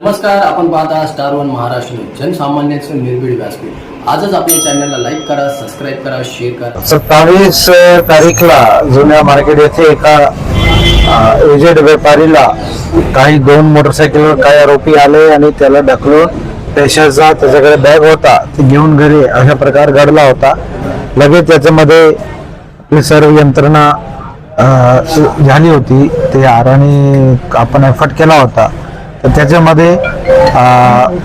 नमस्कार आपण पाहता स्टार वन महाराष्ट्र जनसामान्यांचं निर्भीड व्यासपीठ. आजच आपल्या चॅनलला लाईक करा सबस्क्राईब करा शेअर करा. सत्तावीस तारीखला जुन्या मार्केट येथे एका एजेड व्यापारीला काही दोन मोटरसायकलवर काही आरोपी आले आणि त्याला ढकलून पैशाचा त्याच्याकडे बॅग होता ती घेऊन घरी अशा प्रकार घडला होता. लगेच त्याच्यामध्ये आपली सर्व यंत्रणा झाली होती. ते आराणी आपण एफर्ट केला होता. तर त्याच्यामध्ये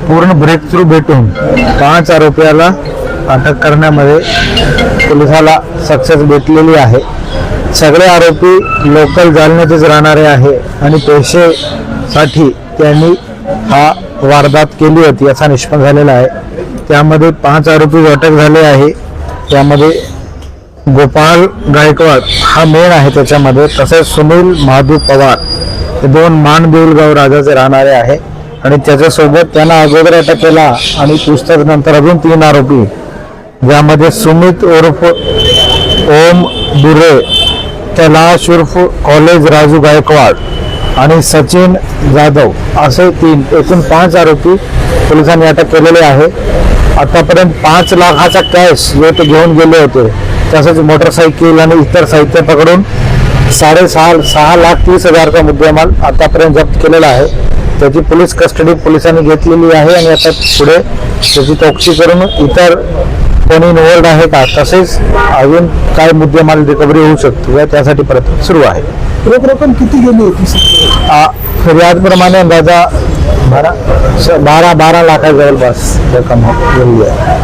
पूर्ण ब्रेक थ्रू भेटून पाच आरोपीला अटक करण्यामध्ये पोलिसाला सक्सेस भेटलेली आहे. सगळे आरोपी लोकल जालन्याचेच राहणारे आहे आणि पैसेसाठी त्यांनी हा वारदात केली होती असा निष्पन्न झालेला आहे. त्यामध्ये पाच आरोपी अटक झाले आहे. त्यामध्ये गोपाळ गायकवाड हा मेन आहे त्याच्यामध्ये तसेच सुनील महादू पवार. हे दोन मान देऊलगाव राजाचे राहणारे आहे. आणि त्याच्यासोबत त्यांना अगोदर अटक केला आणि पुस्तक नंतर अजून तीन आरोपी. ज्यामध्ये सुमित उर्फ ओम दुरे कैलाश उर्फ कॉलेज राजू गायकवाड आणि सचिन जाधव असे तीन एकूण पाच आरोपी पोलिसांनी अटक केलेले आहे. आतापर्यंत पाच लाखाचा कॅश जो ते घेऊन गेले होते तसंच मोटरसायकल आणि इतर साहित्य पकडून साडेसहा सहा लाख तीस हजारचा मुद्देमाल आतापर्यंत जप्त केलेला आहे. त्याची पोलीस कस्टडी पोलिसांनी घेतलेली आहे आणि आता पुढे त्याची चौकशी करून इतर कोणी इन्वॉल्ड आहे का? तसेच अजून काय मुद्देमाल रिकव्हरी होऊ शकतो या त्यासाठी प्रयत्न सुरू आहे. रोख रक्कम किती गेली होती फिर्यादप्रमाणे अंदाजा बारा बारा बारा लाखा जवळपास रक्कम गेली आहे.